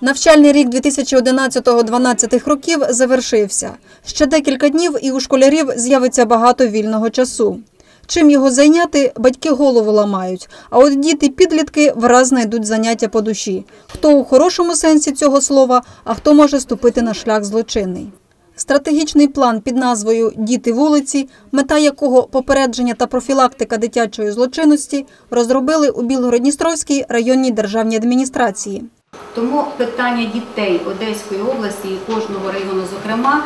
Навчальний рік 2011-2012 років завершився. Ще декілька днів і у школярів з'явиться багато вільного часу. Чим його зайняти, батьки голову ламають, а от діти-підлітки враз знайдуть заняття по душі. Хто у хорошому сенсі цього слова, а хто може ступити на шлях злочинний. Стратегічний план під назвою Діти вулиці, мета якого попередження та профілактика дитячої злочинності, розробили у Білгородністровській районній державній адміністрації. Тому питання дітей Одеської області і кожного району, зокрема,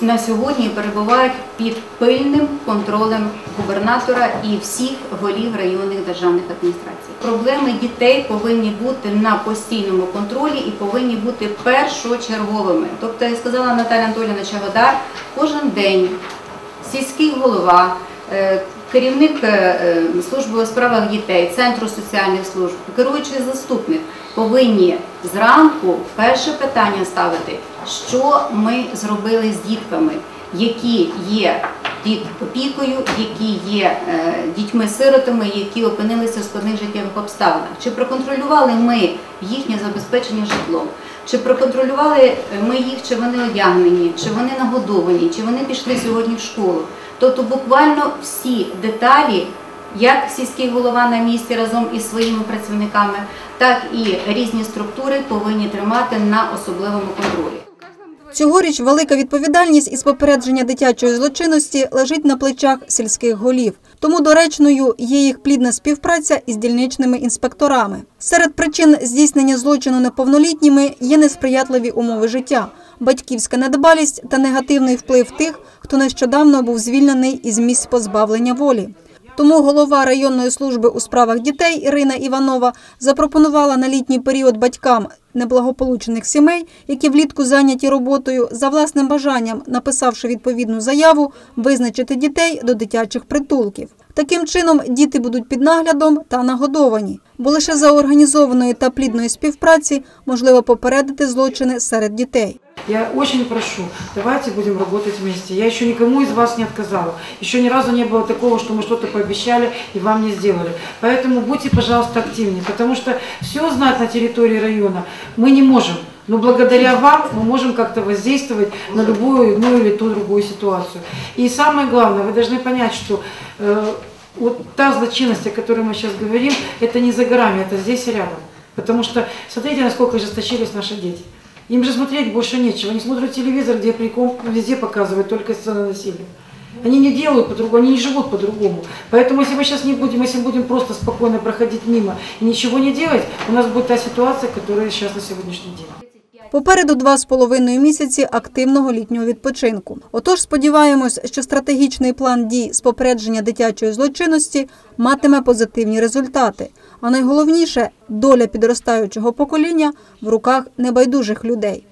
на сьогодні перебувають під пильним контролем губернатора і всіх голів районних державних адміністрацій. Проблеми дітей повинні бути на постійному контролі і повинні бути першочерговими. Тобто, як сказала Наталя Анатоліївна Чагодар, кожен день сільський голова, е, керівник е, е, служби у справах дітей, центру соціальних служб, керуючий заступник повинні зранку перше питання ставити, що ми зробили з дітками, які є під опікою, які є е, дітьми-сиротами, які опинилися в складних життєвих обставинах. Чи проконтролювали ми їхнє забезпечення житлом? Чи проконтролювали ми їх, чи вони одягнені, чи вони нагодовані, чи вони пішли сьогодні в школу? Тобто буквально всі деталі, як сільський голова на місці разом із своїми працівниками, так і різні структури повинні тримати на особливому контролі. Цьогоріч велика відповідальність із попередження дитячої злочинності лежить на плечах сільських голів. Тому доречною є їх плідна співпраця із дільничними інспекторами. Серед причин здійснення злочину неповнолітніми є несприятливі умови життя, батьківська недбалість та негативний вплив тих, хто нещодавно був звільнений із місць позбавлення волі. Тому голова районної служби у справах дітей Ірина Іванова запропонувала на літній період батькам неблагополучених сімей, які влітку зайняті роботою, за власним бажанням, написавши відповідну заяву, визначити дітей до дитячих притулків. Таким чином діти будуть під наглядом та нагодовані, бо лише за організованої та плідної співпраці можливо попередити злочини серед дітей. Я очень прошу, давайте будем работать вместе. Я еще никому из вас не отказала. Еще ни разу не было такого, что мы что-то пообещали и вам не сделали. Поэтому будьте, пожалуйста, активнее, потому что все знать на территории района мы не можем. Но благодаря вам мы можем как-то воздействовать на любую одну или ту другую ситуацию. И самое главное, вы должны понять, что э, вот та злочинность, о которой мы сейчас говорим, это не за горами, это здесь и рядом. Потому что смотрите, насколько ожесточились наши дети. Им же смотреть больше нечего. Они смотрят телевизор, где прикол везде показывают только сцены насилия. Они не делают по-другому, они не живут по-другому. Поэтому если мы сейчас не будем, если будем просто спокойно проходить мимо и ничего не делать, у нас будет та ситуация, которая сейчас на сегодняшний день. Попереду два з половиною місяці активного літнього відпочинку. Отож, сподіваємось, що стратегічний план дій з попередження дитячої злочинності матиме позитивні результати. А найголовніше доля підростаючого покоління в руках небайдужих людей.